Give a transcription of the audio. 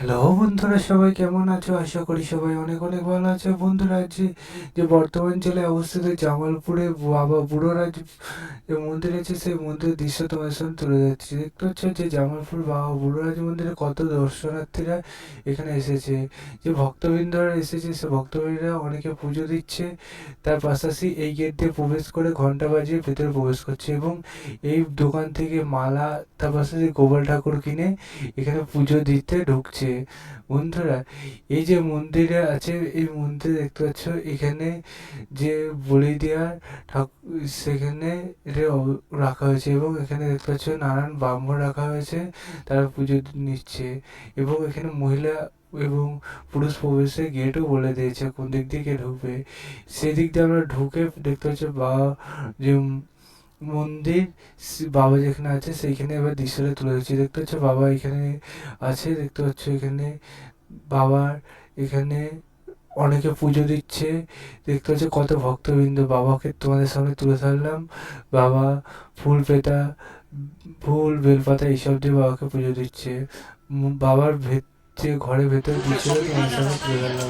Hello বন্ধুরা, সবাই কেমন আছো? আশা করি সবাই অনেক অনেক ভালো আছে। বন্ধুরা, আজকে যে বর্তমান জেলায় অবস্থিত জামালপুরে বাবা বুড়োরাজ যে মন্দির আছে, সেই মন্দিরের দৃশ্য তোমার সামনে তুলে যাচ্ছি দেখতে পাচ্ছ যে জামালপুর বাবা বুড়োরাজ মন্দিরে কত দর্শনার্থীরা এখানে এসেছে। যে ভক্তবৃন্দরা এসেছে, সে ভক্তবৃন্দরা অনেকে পুজো দিচ্ছে। তার পাশাপাশি এই গেট দিয়ে প্রবেশ করে ঘণ্টা বাজিয়ে ভেতরে প্রবেশ করছে এবং এই দোকান থেকে মালা, তার পাশাপাশি গোপাল ঠাকুর কিনে এখানে পুজো দিতে ঢুকছে। বন্ধুরা, এই যে মন্দিরে আছে, এই মন্দির দেখতে পাচ্ছ, এখানে যে বলি দেওয়ার ঠাকুর সেখানে রাখা হয়েছে এবং এখানে দেখতে পাচ্ছ নানান ব্রাহ্মণ রাখা হয়েছে, তারা পুজো নিচ্ছে এবং এখানে মহিলা এবং পুরুষ প্রবেশের গেটও বলে দিয়েছে, কোন দিক থেকে ঢুকবে। সেদিক দিয়ে আমরা ঢুকে দেখতে পাচ্ছি বাবা যে মন্দির বাবা যেখানে আছে সেইখানে এবার দৃশ্যটা তুলে ধরছি। দেখতে পাচ্ছ বাবা এখানে আছে, দেখতে পাচ্ছ এখানে বাবার এখানে অনেকে পুজো দিচ্ছে। দেখতে পাচ্ছ কত ভক্তবৃন্দ। বাবাকে তোমাদের সামনে তুলে ধরলাম। বাবা ফুল পেতা ফুল, বেলপাতা এইসব দিয়ে বাবাকে পুজো দিচ্ছে। বাবার ভেত যে ঘরের ভেতর দিচ্ছিল তোমাদের সামনে তুলে ধরলাম।